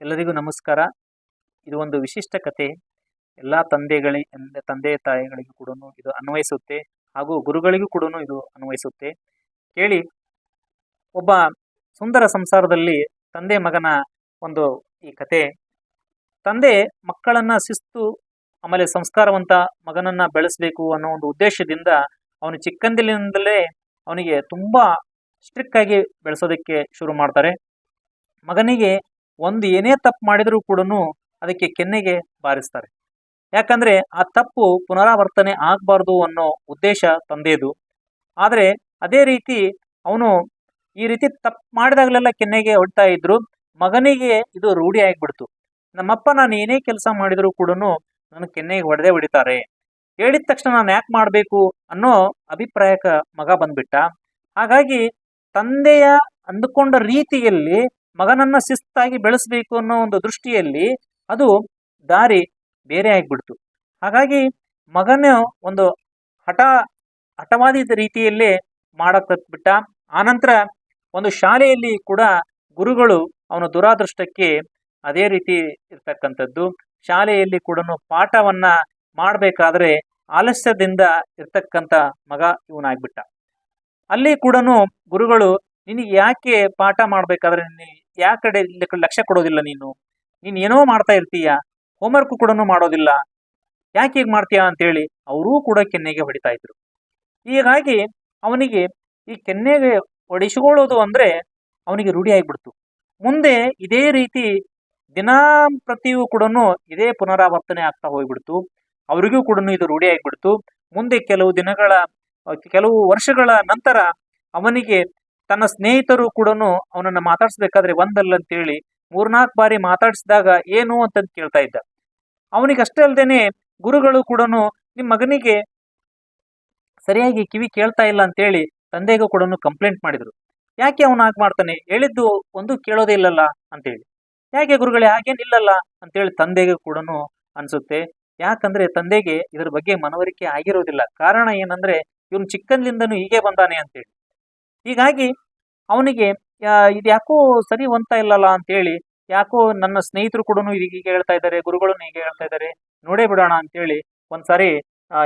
ಎಲ್ಲರಿಗೂ ನಮಸ್ಕಾರ. ಇದು ಒಂದು ವಿಶಿಷ್ಟ ಕತೆ. ಎಲ್ಲ ತಂದೆಗಳಿ ತಂದೆ ತಾಯಿಗಳಿಗೂ ಕೂಡ ಇದು ಅನ್ವಯಿಸುತ್ತೆ. ಹಾಗೂ ಗುರುಗಳಿಗೂ ಕೂಡ ಇದು ಅನ್ವಯಿಸುತ್ತೆ. ಕೇಳಿ, ಒಬ್ಬ ಸುಂದರ ಸಂಸಾರದಲ್ಲಿ ತಂದೆ ಮಗನ ಒಂದು ಈ ಕತೆ. ತಂದೆ ಮಕ್ಕಳನ್ನ ಶಿಸ್ತು, ಆಮೇಲೆ ಸಂಸ್ಕಾರವಂತ ಮಗನನ್ನ ಬೆಳೆಸಬೇಕು ಅನ್ನೋ ಒಂದು ಉದ್ದೇಶದಿಂದ ಅವನು ಚಿಕ್ಕಂದಿನಿಂದಲೇ ಅವನಿಗೆ ತುಂಬಾ ಸ್ಟ್ರಿಕ್ ಆಗಿ ಬೆಳೆಸೋದಕ್ಕೆ ಶುರು ಮಾಡ್ತಾರೆ. ಮಗನಿಗೆ ಒಂದು ಏನೇ ತಪ್ಪು ಮಾಡಿದರೂ ಕೂಡ ಅದಕ್ಕೆ ಕೆನ್ನೆಗೆ ಬಾರಿಸ್ತಾರೆ. ಯಾಕಂದರೆ ಆ ತಪ್ಪು ಪುನರಾವರ್ತನೆ ಆಗಬಾರ್ದು ಅನ್ನೋ ಉದ್ದೇಶ ತಂದೆಯದು ಆದರೆ ಅದೇ ರೀತಿ ಅವನು ಈ ರೀತಿ ತಪ್ಪು ಮಾಡಿದಾಗಲೆಲ್ಲ ಕೆನ್ನೆಗೆ ಹೊಡ್ತಾ ಇದ್ರು, ಮಗನಿಗೆ ಇದು ರೂಢಿ ಆಗಿಬಿಡ್ತು. ನಮ್ಮಪ್ಪ ನಾನು ಏನೇ ಕೆಲಸ ಮಾಡಿದರೂ ಕೂಡ ನನ್ನ ಕೆನ್ನೆಗೆ ಹೊಡೆದೇ ಹೊಡಿತಾರೆ. ಹೇಳಿದ ತಕ್ಷಣ ನಾನು ಯಾಕೆ ಮಾಡಬೇಕು ಅನ್ನೋ ಅಭಿಪ್ರಾಯಕ್ಕೆ ಮಗ ಬಂದ್ಬಿಟ್ಟ. ಹಾಗಾಗಿ ತಂದೆಯ ಅಂದುಕೊಂಡ ರೀತಿಯಲ್ಲಿ ಮಗನನ್ನ ಶಿಸ್ತಾಗಿ ಬೆಳೆಸಬೇಕು ಅನ್ನೋ ಒಂದು ದೃಷ್ಟಿಯಲ್ಲಿ ಅದು ದಾರಿ ಬೇರೆ ಆಗಿಬಿಡ್ತು. ಹಾಗಾಗಿ ಮಗನ ಒಂದು ಹಠ ಹಠವಾದಿ ರೀತಿಯಲ್ಲೇ ಮಾಡಕತ್ಬಿಟ್ಟ. ಆನಂತರ ಒಂದು ಶಾಲೆಯಲ್ಲಿ ಕೂಡ ಗುರುಗಳು ಅವನ ದುರಾದೃಷ್ಟಕ್ಕೆ ಅದೇ ರೀತಿ ಇರ್ತಕ್ಕಂಥದ್ದು. ಶಾಲೆಯಲ್ಲಿ ಕೂಡ ಪಾಠವನ್ನ ಮಾಡಬೇಕಾದ್ರೆ ಆಲಸ್ಯದಿಂದ ಇರ್ತಕ್ಕಂಥ ಮಗ ಇವನಾಗ್ಬಿಟ್ಟ. ಅಲ್ಲಿ ಕೂಡ ಗುರುಗಳು ನಿನಗೆ ಯಾಕೆ ಪಾಠ ಮಾಡಬೇಕಾದ್ರೆ ಯಾ ಕಡೆ ಲಕ್ಷ್ಯ ಕೊಡೋದಿಲ್ಲ ನೀನು? ನೀನು ಏನೋ ಮಾಡ್ತಾ ಇರ್ತೀಯ? ಹೋಮ್ವರ್ಕು ಕೂಡ ಮಾಡೋದಿಲ್ಲ. ಯಾಕೆ ಹೀಗೆ ಮಾಡ್ತೀಯಾ ಅಂತೇಳಿ ಅವರೂ ಕೂಡ ಕೆನ್ನೆಗೆ ಹೊಡಿತಾ ಇದ್ರು. ಹೀಗಾಗಿ ಅವನಿಗೆ ಈ ಕೆನ್ನೆಗೆ ಹೊಡಿಸಿಕೊಳ್ಳೋದು ಅಂದ್ರೆ ಅವನಿಗೆ ರೂಢಿ ಆಗಿಬಿಡ್ತು. ಮುಂದೆ ಇದೇ ರೀತಿ ದಿನಂಪ್ರತಿಯೂ ಕೂಡ ಇದೇ ಪುನರಾವರ್ತನೆ ಆಗ್ತಾ ಹೋಗ್ಬಿಡ್ತು. ಅವರಿಗೂ ಕೂಡ ಇದು ರೂಢಿ ಆಗಿಬಿಡ್ತು. ಮುಂದೆ ಕೆಲವು ದಿನಗಳ, ಕೆಲವು ವರ್ಷಗಳ ನಂತರ ಅವನಿಗೆ ತನ್ನ ಸ್ನೇಹಿತರು ಕೂಡ ಅವನನ್ನ ಮಾತಾಡಿಸ್ಬೇಕಾದ್ರೆ ಒಂದಲ್ಲ ಅಂತೇಳಿ ಮೂರ್ನಾಲ್ಕು ಬಾರಿ ಮಾತಾಡಿಸಿದಾಗ ಏನು ಅಂತ ಕೇಳ್ತಾ ಇದ್ದ. ಅವನಿಗೆ ಅಷ್ಟೇ ಅಲ್ಲದೇನೆ ಗುರುಗಳು ಕೂಡ ನಿಮ್ಮ ಮಗನಿಗೆ ಸರಿಯಾಗಿ ಕಿವಿ ಕೇಳ್ತಾ ಇಲ್ಲ ಅಂತೇಳಿ ತಂದೆಗೂ ಕೂಡ ಕಂಪ್ಲೇಂಟ್ ಮಾಡಿದ್ರು. ಯಾಕೆ ಅವನು ಹಾಗೆ ಮಾಡ್ತಾನೆ? ಹೇಳಿದ್ದು ಒಂದು ಕೇಳೋದೇ ಇಲ್ಲಲ್ಲ ಅಂತೇಳಿ. ಯಾಕೆ ಗುರುಗಳೇ ಹಾಗೇನಿಲ್ಲಲ್ಲ ಅಂತೇಳಿ ತಂದೆಗೆ ಕೂಡ ಅನ್ಸುತ್ತೆ. ಯಾಕಂದ್ರೆ ತಂದೆಗೆ ಇದ್ರ ಬಗ್ಗೆ ಮನವರಿಕೆ ಆಗಿರೋದಿಲ್ಲ. ಕಾರಣ ಏನಂದ್ರೆ ಇವನು ಚಿಕ್ಕಂದಿಂದನೂ ಹೀಗೆ ಬಂದಾನೆ ಅಂತೇಳಿ. ಹೀಗಾಗಿ ಅವನಿಗೆ ಇದು ಯಾಕೋ ಸರಿ ಹೊಂತ ಇಲ್ಲಲ್ಲ? ಅಂತೇಳಿ, ಯಾಕೋ ನನ್ನ ಸ್ನೇಹಿತರು ಕೂಡ ಹೀಗೆ ಹೇಳ್ತಾ ಇದ್ದಾರೆ, ಗುರುಗಳನ್ನು ಹೀಗೆ ಹೇಳ್ತಾ ಇದ್ದಾರೆ, ನೋಡೇ ಬಿಡೋಣ ಅಂತೇಳಿ, ಒಂದ್ಸಾರಿ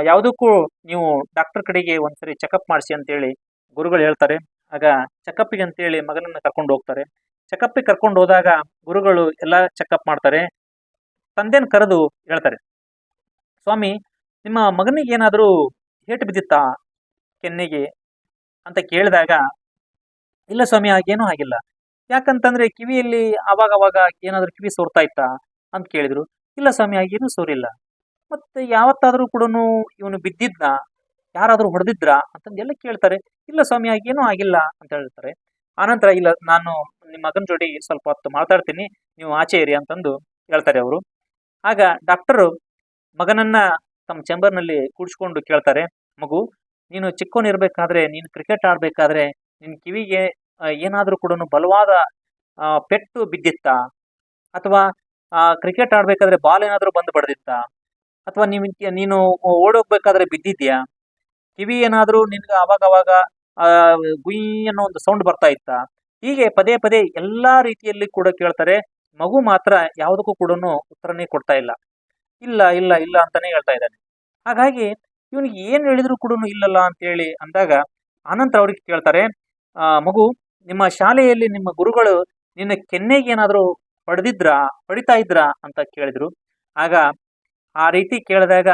ಯಾವುದಕ್ಕೂ ನೀವು ಡಾಕ್ಟರ್ ಕಡೆಗೆ ಒಂದ್ಸರಿ ಚೆಕಪ್ ಮಾಡಿಸಿ ಅಂತೇಳಿ ಗುರುಗಳು ಹೇಳ್ತಾರೆ. ಆಗ ಚೆಕಪ್ಪಿಗೆ ಅಂತೇಳಿ ಮಗನನ್ನು ಕರ್ಕೊಂಡು ಹೋಗ್ತಾರೆ. ಚೆಕಪ್ಪಿಗೆ ಕರ್ಕೊಂಡು ಹೋದಾಗ ಗುರುಗಳು ಎಲ್ಲ ಚೆಕಪ್ ಮಾಡ್ತಾರೆ. ತಂದೆನ ಕರೆದು ಹೇಳ್ತಾರೆ, ಸ್ವಾಮಿ, ನಿಮ್ಮ ಮಗನಿಗೆ ಏನಾದರೂ ಏಟು ಬಿದ್ದಿತ್ತಾ? ಕೆನ್ನೆಗೆ? ಅಂತ ಕೇಳಿದಾಗ, ಇಲ್ಲ ಸ್ವಾಮಿ, ಹಾಗೇನೂ ಆಗಿಲ್ಲ. ಯಾಕಂತಂದ್ರೆ ಕಿವಿಯಲ್ಲಿ ಅವಾಗ ಅವಾಗ ಏನಾದರೂ ಕಿವಿ ಸೋರ್ತಾ ಇತ್ತಾ ಅಂತ ಕೇಳಿದ್ರು. ಇಲ್ಲ ಸ್ವಾಮಿ, ಹಾಗೇನೂ ಸೋರಿಲ್ಲ. ಮತ್ತೆ ಯಾವತ್ತಾದರೂ ಕೂಡ ಇವನು ಬಿದ್ದಿದ್ನ? ಯಾರಾದರೂ ಹೊಡೆದಿದ್ರ? ಅಂತಂದು ಎಲ್ಲ ಕೇಳ್ತಾರೆ. ಇಲ್ಲ ಸ್ವಾಮಿ, ಹಾಗೇನೂ ಆಗಿಲ್ಲ ಅಂತ ಹೇಳ್ತಾರೆ. ಆನಂತರ, ಇಲ್ಲ, ನಾನು ನಿಮ್ಮ ಮಗನ ಜೋಡಿ ಸ್ವಲ್ಪ ಹೊತ್ತು ಮಾತಾಡ್ತೀನಿ. ನೀವು ಆಚೆ ಇರಿ ಅಂತಂದು ಹೇಳ್ತಾರೆ ಅವರು. ಆಗ ಡಾಕ್ಟರು ಮಗನನ್ನ ತಮ್ಮ ಚೇಂಬರ್ನಲ್ಲಿ ಕೂಡಿಸ್ಕೊಂಡು ಕೇಳ್ತಾರೆ, ಮಗು ನೀನು ಚಿಕ್ಕವನಿರ್ಬೇಕಾದ್ರೆ ನೀನು ಕ್ರಿಕೆಟ್ ಆಡ್ಬೇಕಾದ್ರೆ ನಿನ್ನ ಕಿವಿಗೆ ಏನಾದರೂ ಕೂಡ ಬಲವಾದ ಪೆಟ್ಟು ಬಿದ್ದಿತ್ತಾ? ಅಥವಾ ಕ್ರಿಕೆಟ್ ಆಡ್ಬೇಕಾದ್ರೆ ಬಾಲ್ ಏನಾದರೂ ಬಂದು ಬಡ್ದಿತ್ತಾ? ಅಥವಾ ನೀವು ನೀನು ಓಡೋಗ್ಬೇಕಾದ್ರೆ ಬಿದ್ದಿದ್ಯಾ? ಕಿವಿ ಏನಾದರೂ ನಿನ್ಗೆ ಅವಾಗ ಅವಾಗ ಗುಯ್ ಅನ್ನೋ ಒಂದು ಸೌಂಡ್ ಬರ್ತಾ ಇತ್ತಾ? ಹೀಗೆ ಪದೇ ಪದೇ ಎಲ್ಲಾ ರೀತಿಯಲ್ಲಿ ಕೂಡ ಕೇಳ್ತಾರೆ. ಮಗು ಮಾತ್ರ ಯಾವುದಕ್ಕೂ ಕೂಡ ಉತ್ತರನೇ ಕೊಡ್ತಾ ಇಲ್ಲ. ಇಲ್ಲ ಇಲ್ಲ ಇಲ್ಲ ಅಂತಾನೆ ಹೇಳ್ತಾ ಇದ್ದಾನೆ. ಹಾಗಾಗಿ ಇವನಿಗೆ ಏನು ಹೇಳಿದ್ರು ಕೂಡ ಇಲ್ಲಲ್ಲ ಅಂತೇಳಿ ಅಂದಾಗ ಆನಂತರ ಅವ್ರಿಗೆ ಕೇಳ್ತಾರೆ ಮಗು, ನಿಮ್ಮ ಶಾಲೆಯಲ್ಲಿ ನಿಮ್ಮ ಗುರುಗಳು ನಿನ್ನ ಕೆನ್ನೆಗೆ ಏನಾದರೂ ಹೊಡೆದಿದ್ರಾ ಹೊಡಿತಾ ಇದ್ರಾ? ಅಂತ ಕೇಳಿದ್ರು. ಆಗ ಆ ರೀತಿ ಕೇಳಿದಾಗ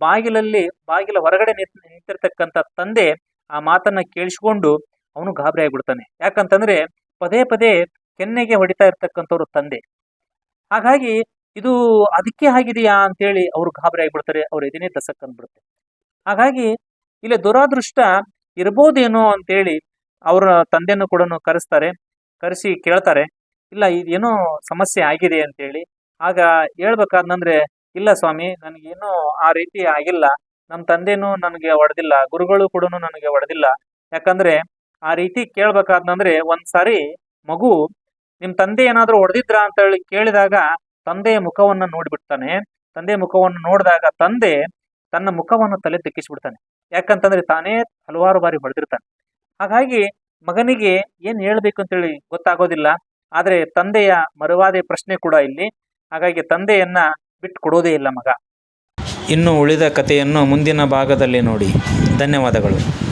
ಬಾಗಿಲಲ್ಲಿ, ಬಾಗಿಲ ಹೊರಗಡೆ ನಿಂತಿರ್ತಕ್ಕಂಥ ತಂದೆ ಆ ಮಾತನ್ನ ಕೇಳಿಸ್ಕೊಂಡು ಅವನು ಗಾಬರಿ ಆಗಿಬಿಡ್ತಾನೆ. ಯಾಕಂತಂದ್ರೆ ಪದೇ ಪದೇ ಕೆನ್ನೆಗೆ ಹೊಡಿತಾ ಇರ್ತಕ್ಕಂಥವ್ರು ತಂದೆ. ಹಾಗಾಗಿ ಇದು ಅದಕ್ಕೆ ಆಗಿದೆಯಾ ಅಂತೇಳಿ ಅವರು ಗಾಬರಿ ಆಗಿಬಿಡ್ತಾರೆ, ಅವ್ರ ಇದನ್ನೇ ದಸಕ್ ಅಂದ್ಬಿಡುತ್ತೆ ಹಾಗಾಗಿ ಇಲ್ಲಿ ದುರಾದೃಷ್ಟ ಇರ್ಬೋದೇನೋ ಅಂತೇಳಿ ಅವರ ತಂದೆಯನ್ನು ಕೂಡ ಕರೆಸ್ತಾರೆ, ಕರೆಸಿ ಕೇಳ್ತಾರೆ, ಇಲ್ಲ ಇದೇನೋ ಸಮಸ್ಯೆ ಆಗಿದೆ ಅಂತೇಳಿ. ಆಗ ಹೇಳ್ಬೇಕಾದ್ನಂದ್ರೆ, ಇಲ್ಲ ಸ್ವಾಮಿ, ನನಗೇನು ಆ ರೀತಿ ಆಗಿಲ್ಲ. ನಮ್ಮ ತಂದೆನೂ ನನಗೆ ಹೊಡೆದಿಲ್ಲ, ಗುರುಗಳು ಕೂಡ ನನಗೆ ಹೊಡೆದಿಲ್ಲ. ಯಾಕಂದ್ರೆ ಆ ರೀತಿ ಕೇಳ್ಬೇಕಾದ್ನಂದ್ರೆ ಒಂದ್ಸಾರಿ ಮಗು ನಿಮ್ ತಂದೆ ಏನಾದರೂ ಹೊಡೆದಿದ್ರ ಅಂತ ಹೇಳಿ ಕೇಳಿದಾಗ ತಂದೆಯ ಮುಖವನ್ನ ನೋಡಿಬಿಡ್ತಾನೆ. ತಂದೆ ಮುಖವನ್ನು ನೋಡಿದಾಗ ತಂದೆ ತನ್ನ ಮುಖವನ್ನು ತಲೆ ತಿಕ್ಕಿಸ್ಬಿಡ್ತಾನೆ. ಯಾಕಂತಂದ್ರೆ ತಾನೇ ಹಲವಾರು ಬಾರಿ ಹೊಡೆದಿರ್ತಾನೆ. ಹಾಗಾಗಿ ಮಗನಿಗೆ ಏನು ಹೇಳ್ಬೇಕು ಅಂತೇಳಿ ಗೊತ್ತಾಗೋದಿಲ್ಲ. ಆದರೆ ತಂದೆಯ ಮರುವಾದೆ ಪ್ರಶ್ನೆ ಕೂಡ ಇಲ್ಲಿ. ಹಾಗಾಗಿ ತಂದೆಯನ್ನ ಬಿಟ್ಟು ಕೊಡೋದೇ ಇಲ್ಲ ಮಗ. ಇನ್ನು ಉಳಿದ ಕಥೆಯನ್ನು ಮುಂದಿನ ಭಾಗದಲ್ಲಿ ನೋಡಿ. ಧನ್ಯವಾದಗಳು.